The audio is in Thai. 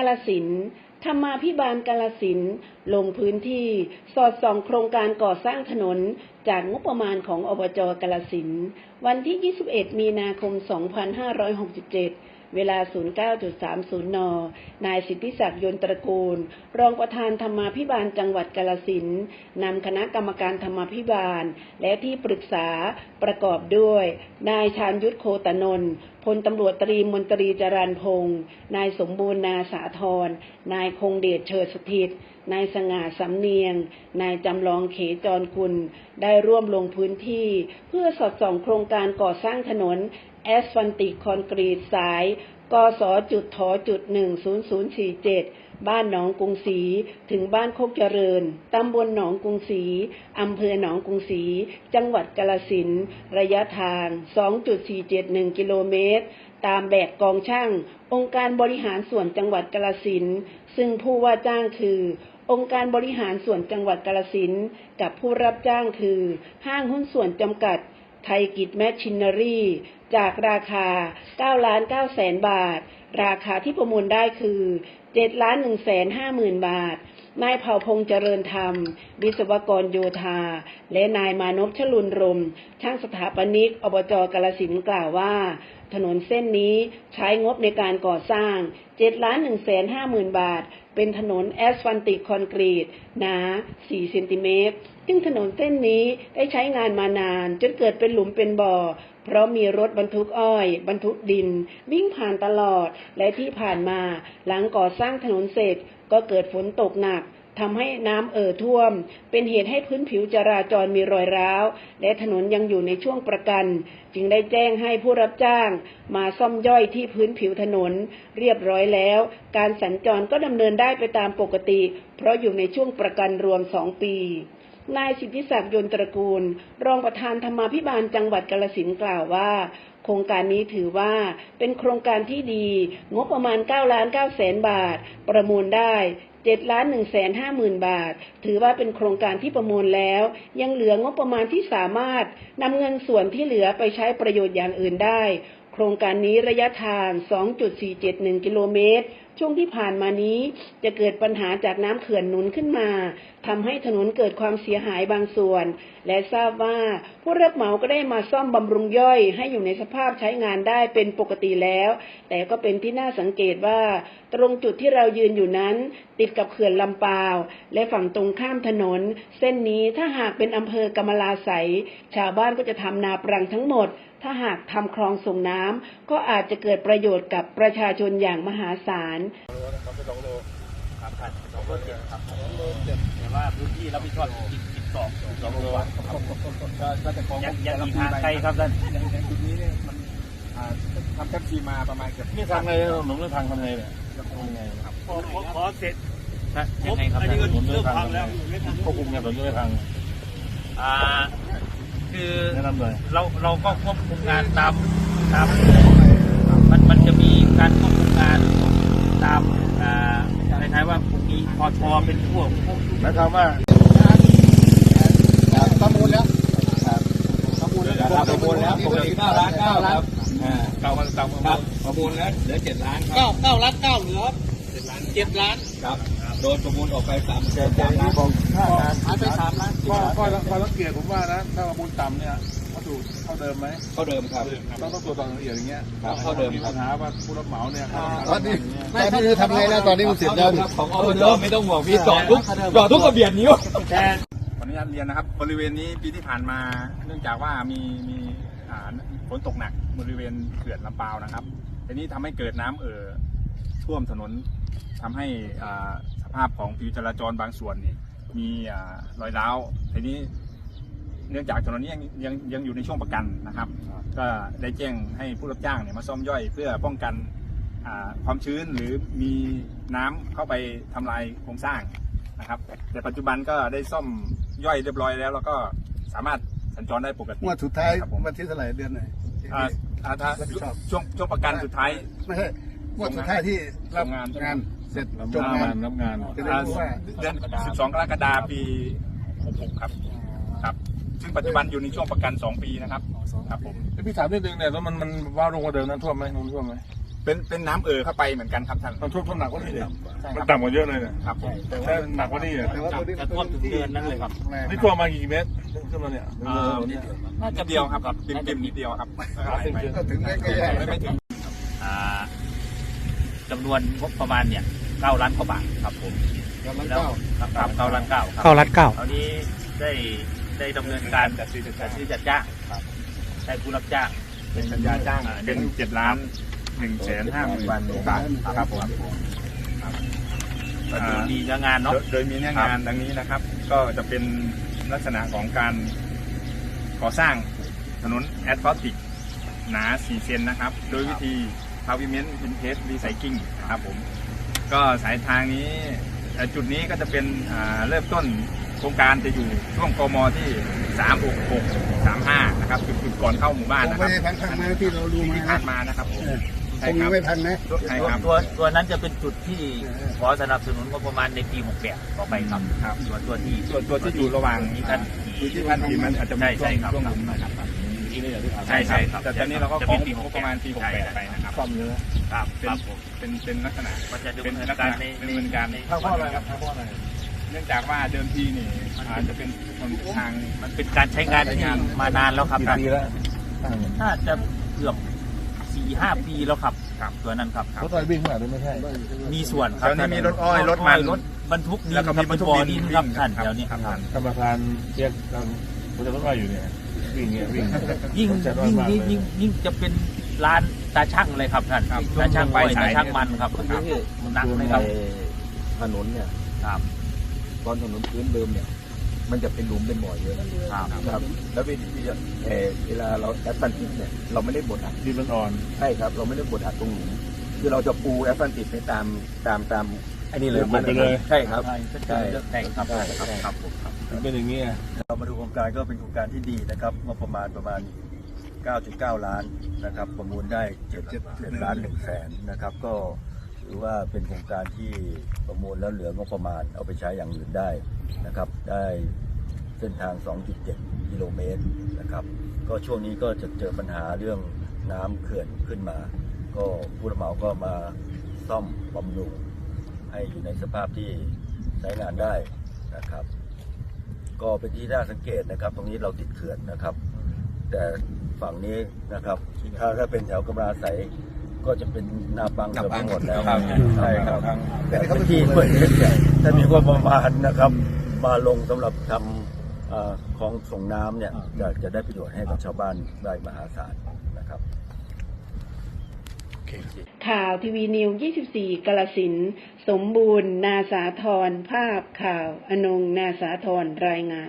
กาลสินธรรมาพิบาลกาลสินลงพื้นที่สอดส่องโครงการก่อสร้างถนนจากงบประมาณของอบจกาลสินวันที่ 21 มีนาคม 2567 เวลา 09.30 น นายสิทธิศักดิ์ยนตระกูล รองประธานธรรมาภิบาลจังหวัดกาลสินนำคณะกรรมการธรรมาภิบาล และที่ปรึกษาประกอบด้วย นายชาญยุทธโคตนนท์พลตำรวจตรีมนตรีจรันพงศ์นายสมบูรณ์นาสาธรนายคงเดชเชิดสถิตนายสง่าสำเนียง นายจำลองเขจรกุล ได้ร่วมลงพื้นที่ เพื่อสอดส่องโครงการก่อสร้างถนน แอสฟันติกคอนกรีตสายกสจุดทจุด10047บ้านหนองกรุงศรีถึงบ้านโคกเจริญ ตำบลหนองกรุงศรีอำเภอหนองกรุงศรี จังหวัดกาลสิน ระยะทาง 2.471 กิโลเมตร ตามแบบกองช่าง องค์การบริหารส่วนจังหวัดกาลสิน ซึ่งผู้ว่าจ้างคือ องค์การบริหารส่วนจังหวัดกาลสิน กับผู้รับจ้างคือ ห้างหุ้นส่วนจำกัด ไทยกิจแมชชินนารีจากราคา9ล้าน9แสนบาท ราคาที่ประมูลได้คือ7ล้าน1แสน5หมื่นบาท นายเผ่าพงษ์เจริญธรรม วิศวกรโยธา และนายมานพชลุนรม ช่างสถาปนิกอบจกาลสินกล่าวว่า ถนนเส้นนี้ใช้งบในการก่อสร้าง7ล้าน1แสน5หมื่นบาท เป็นถนนแอสฟันติกคอนกรีตหนา 4 เซนติเมตรซึ่งถนนเส้นนี้ได้ใช้งานมานาน จนเกิดเป็นหลุมเป็นบ่อ เพราะมีรถบรรทุกอ้อย บรรทุกดิน วิ่งผ่านตลอดและที่ผ่านมาหลังก่อสร้างถนนเสร็จก็เกิดฝนตกหนักทำให้น้ำเอ่อท่วม เป็นเหตุให้พื้นผิวจราจรมีรอยร้าว และถนนยังอยู่ในช่วงประกัน จึงได้แจ้งให้ผู้รับจ้าง มาซ่อมย่อยที่พื้นผิวถนน เรียบร้อยแล้ว การสัญจรก็ดำเนินได้ไปตามปกติ เพราะอยู่ในช่วงประกันรวมสองปี นายสิทธิศักดิ์ยนตระกูล รองประธานธรรมาภิบาลจังหวัดกาลสินกล่าวว่า โครงการนี้ถือว่าเป็นโครงการที่ดี งบประมาณ 9 ล้าน9แสนบาท ประมูลได้7ล้าน1แสน5หมื่นบาท ถือว่าเป็นโครงการที่ประมูลแล้ว ยังเหลืองบประมาณที่สามารถนำเงินส่วนที่เหลือไปใช้ประโยชน์อย่างอื่นได้ ครงการนี้ระยะทาง 2.471 กิโลเมตร ช่วงที่ผ่านมานี้จะเกิดปัญหาจากน้ำเขื่อนหนุนขึ้นมาทำให้ถนนเกิดความเสียหายบางส่วน และทราบว่าผู้รับเหมาก็ได้มาซ่อมบำรุงย่อยให้อยู่ในสภาพใช้งานได้เป็นปกติแล้ว แต่ก็เป็นที่น่าสังเกตว่า ตรงจุดที่เรายืนอยู่นั้น ติดกับเขื่อนลำปาว และฝั่งตรงข้ามถนน เส้นนี้ถ้าหากเป็นอำเภอกำมะลาไสยชาวบ้านก็จะทำนาปรังทั้งหมด ถ้าหากทำคลองส่งน้ำก็อาจจะเกิดประโยชน์กับประชาชนอย่างมหาศาลสองโลครับครับสองโลเจ็ดครับแต่ว่าพื้นที่รับผิดชอบอีกสิบสองสองโลครับก็จะของยังยังมีทางไกลครับท่านอย่างอย่างจุดนี้เนี่ยมันอ่าทำแคปซีมาประมาณเกือบนี่ทางไงหนุ่มเรื่องทางทำไงเนี่ยทำยังไงครับพอพอพอเสร็จยังไงครับอันนี้ก็เริ่มพังแล้วควบคุมไงตอนนี้ไม่พังอ่า คือแนะนำเลยเราเราก็ควบคุมงานตามตามมันมันจะมีการควบคุมงานตามอ่าในท้ายๆว่ามีพอชอเป็นพวกหมายความว่าประมูลแล้วประมูลแล้วประมูลแล้วปกติเก้าล้านเก้าล้านเก่ามันเก่ามันครับประมูลแล้วเหลือเจ็ดล้านครัเก้าบเก้าล้านเก้าเหลือเจ็ดล้านครับ โดนประมูลออกไปสามแสแต่นแต่สามล้านบอกถ้าการหายไปสามล้านข้อข้อข้อสังเกตผมว่านะถ้าประมูลต่ำเนี่ยวัตถุเท่าเดิมไหมเท่าเดิมครับต้องต้องตรวจสอบละเอียดอย่างเงี้ยครับเท่าเดิมมีครัปับญหาว่าผู้รับเหมาเนี่ยเขาตอนนี้ทำอย่างเงี้ยตอนนี้คือทำไงแล้วตอนนี้มันเสร็จแล้วของอบจไม่ต้องห่วงพี่จอดทุกจอดทุกกระเบียดนิ้วแต่ขออนุญาตเรียนนะครับ บริเวณนี้ปีที่ผ่านมา เนื่องจากว่ามีมีอ่าฝนตกหนักบริเวณเขื่อนลำปาวนะครับทีนี้ทำให้เกิดน้ำเอ่อท่วมถนนทำให้อ่าส ภาพของผิวจราจรบางส่วนนี่มีอ่ารอยร้าวทีนี้เนื่องจากถนนนี้ยังยังยังอยู่ในช่วงประกันนะครับ ก็ได้แจ้งให้ผู้รับจ้างเนี่ยมาซ่อมย่อยเพื่อป้องกันอ่าความชื้นหรือมีน้ำเข้าไปทำลายโครงสร้างนะครับ แต่ปัจจุบันก็ได้ซ่อมย่อยเรียบร้อยแล้ว แล้วก็สามารถสัญจรได้ปกติงวดสุดท้ายครับผมวันที่เท่าไหร่เดือนไหนอ่าอ่าถ้ารับผิดชอบช่วงช่วงประกันสุดท้ายไม่ใช่งวดสุดท้ายที่รับส่งงานใช่ไหมงาน เสร็จรับจบงางานนรับงานจะได้รู้ว่า เดือน12 กรกฎาคมปี 66 ครับ ครับ ซึ่งปัจจุบันอยู่ในช่วงประกัน 2 ปีนะครับ ครับผมพี่ถามนิดนึงเนี่ยแล้วมันมันว่าลงกว่าเดิมนั้นท่วมไหมน้ำท่วมไหมปเป็น เป็นน้ำเอ่อเข้าไปเหมือนกันครับท่านมันท่วมท่วมหนักกว่านี้เลยใช่มันครับต่ำกว่าเยอะเลยเนี่ยครับผม แต่ว่าหนักกว่านี้อะแต่ว่าตัวนี้จะท่วมถึงเดือนนั้นเลยครับ นี่ท่วมมากี่เมตรขึ้นมาเนี่ย อ่า น่าจะเดียวครับปิมปิมนิดเดียวครับ ก็ถึงได้ก็แย่ ไม่ไม่ถึงอ่า จำนวนงบประมาณเนี่ยเก้าล้านกว่าบาทครับผมกำลังแล้วเก้าครับครับเก้าล้านเก้าครับเข้ารัดเก้า คราวนี้ได้ได้ดำเนินการจัดซื้อจัดซื้อจัดจ้างได้ผู้รับจ้างเป็นสัญญาจ้างเป็นเจ็ดล้านหนึ่งแสนห้าหมื่นบาทครับผมก็คือมีเนื้องานเนาะ โดยโดยมีเนื้องานดังนี้นะครับ ก็จะเป็นลักษณะของการก่อสร้างถนนแอสฟัลติกหนา 4 เซนนะครับ โดยวิธี พาวิเมนต์อินเทสรีไซคิงครับผมก็สายทางนี้เอ่อจุดนี้ก็จะเป็นอ่าเริ่มต้นโครงการจะอยู่ช่วงกมที่366 35นะครับจุดจุดก่อนเข้าหมู่บ้านผมนะคไม่รับได้พันทางมาที่เราดูที่มาผ่านมานะครับผมเออใช่คงคยัรังบไม่ทันนะใช่ครับตัวตัวนั้นจะเป็นจุดที่ขอสนับสนุนงบประมาณในปี 68 ต่อไปครับครับส่วนตัวที่ส่วนตัวที่อยู่ระหว่างที่ท่านอยู่ที่ท่านทีมันอาจจะมีใช่ใช่ครับช่วงหลุมนะครับ ใช่ใช่ครับแต่ตอนนี้เราก็จะขอเป็นปีงบประมาณปีใช่68ไปนะครับซ่อมเยอะครับเป็คนรับผมเป็นเป็นลักษณะมันจะดำเป็นเนินลักษการณะในดำเนินการในถ้าเพราะอะไรครับถ้าเพราะอะไรเนื่องจากว่าเดิมทีนี่อาจจะเป็นทางมันเป็นการใช้งานที่มานานแล้วครับกี่ปีแล้วตั้งน่าจะเกือบสี่ห้าปีแล้วครับครับตัวนั้นครับรถไฟวิ่งขนาดนี้ไม่ใช่ มีส่วนคตรับอนนี้มีรถอ้อยรถมันรถบรรทุกดินแล้วก็มีบรรทุกดินดินครับวิ่งท่านครับเดี๋ยวนี้ครับครับกรรมการเรียกทางผมจะรถไฟอยู่เนี่ย วิ่งเนี่ยวิ่งยิ่งจะร้อนยิ่งมากยิ่งเลยยิ่งยิ่งจะเป็นร้านตาช่างเลยครับท่านครับตาช่างช่วงไฟปลายสายตาช่างมันครับมันครับคือหนักเลยครับถนนเนี่ยครับตอนถนนพื้นเดิมเนี่ย มันจะเป็นหลุมเป็นบ่อเยอะครับครับ แล้วเวลาที่จะเอ่อเวลาเราแอสฟันติกเนี่ยเราไม่ได้บดอัดดินมันอ่อน ใช่ครับ เราไม่ได้บดอัดตรงหลุมคือเราจะปูแอสฟันติกไปตามตามตามไอ้นี่เลยบดไปเลย ใช่ครับ ใช่ใช่ครับใช่ครับ ครับผมครับ มันเป็นอย่างนี้ยเรามาดูโครงการก็เป็นโครงการที่ดีนะครับงบประมาณประมาณ 9.9 ล้านนะครับ ประมูลได้7ล้าน1แสนนะครับ ก็ถือว่าเป็นโครงการที่ประมูลแล้วเหลืองบประมาณ เอาไปใช้อย่างอื่นได้นะครับ ได้เส้นทาง 2.7 กิโลเมตรนะครับ ก็ช่วงนี้ก็จะเจอปัญหาเรื่องน้ำเขื่อนขึ้นมา ก็ผู้รับเหมาก็มาซ่อมบำรุง ให้อยู่ในสภาพที่ใช้งานได้นะครับ ก็เป็นที่น่าสังเกตนะครับ ตรงนี้เราติดเขื่อนนะครับ แต่ฝั่งนี้นะครับ ถ้าถ้าเป็นแถวกำลาใสก็จะเป็นนาปังเกือบทั้งหมดแล้วครับใช่ครับ แต่พื้นที่เปิดเล็กเนี่ยถ้ามีความประมาณนะครับ มาลงสำหรับทำเอ่อคลองส่งน้ำเนี่ยจะจะได้ประโยชน์ให้กับชาวบ้านได้มหาศาลนะครับ ข่าวทีวีนิว 24 กลสิน สมบูรณ์ นาสาธรภาพข่าว อนง นาสาธรรายงาน